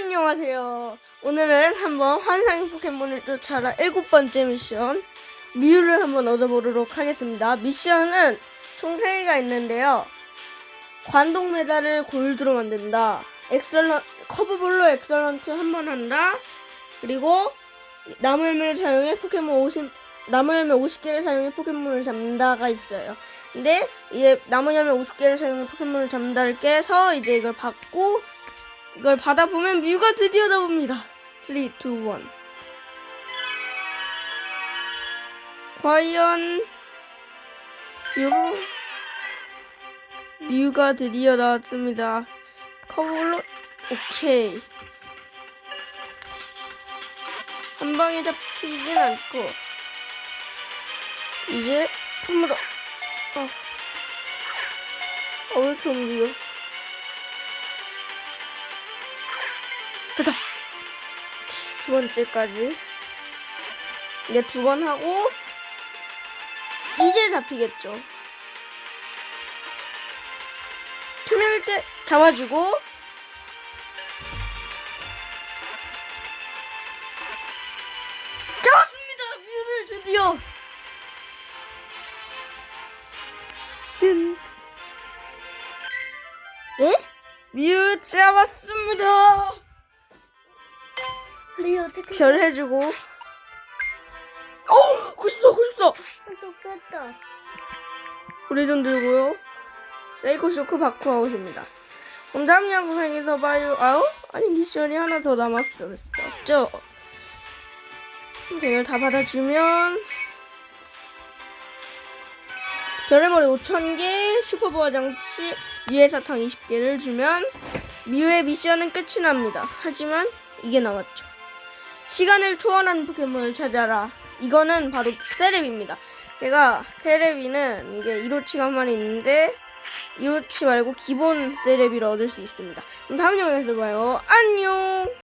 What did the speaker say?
안녕하세요. 오늘은 한번 환상의 포켓몬을 쫓아라 일곱 번째 미션 미유를 한번 얻어보도록 하겠습니다. 미션은 총 3개가 있는데요. 관동 메달을 골드로 만든다. 엑설런 커브볼로 엑설런트 한 번 한다. 그리고 열매를 사용해 포켓몬 50 나무 열매 50개를 사용해 포켓몬을 잡는다가 있어요. 근데 이제 나무 열매 50개를 사용해 포켓몬을 잡는다를 깨서 이제 이걸 받고 이걸 받아보면 뮤가 드디어 나옵니다. 3, 2, 1. 과연 뮤 뮤가 드디어 나왔습니다. 커브로 오케이. 한 방에 잡히진 않고 이제 한 번 더. 어. 어, 왜 이렇게 움직여? 됐다. 두 번째까지. 이제 두 번 하고 이제 잡히겠죠. 투명일 때 잡아주고 잡았습니다. 뮤를 드디어. 뜬. 예? 뮤 잡았습니다. 어떻게 별 해주고. 어, 굿어, 굿어. 좋겠다. 우리좀 들고요. 세이코 쇼크 바쿠 아웃입니다. 그럼 다음 영상에서 봐요. 아우? 아니 미션이 하나 더 남았어. 맞죠? 이걸 다 받아주면 별의 머리 5,000개, 슈퍼보아 장치, 미의 사탕 20개를 주면 미우의 미션은 끝이 납니다. 하지만 이게 남았죠. 시간을 초월한 포켓몬을 찾아라. 이거는 바로 세레비입니다. 제가 세레비는 이게 이로치가 한 마리 있는데 이로치 말고 기본 세레비를 얻을 수 있습니다. 그럼 다음 영상에서 봐요. 안녕!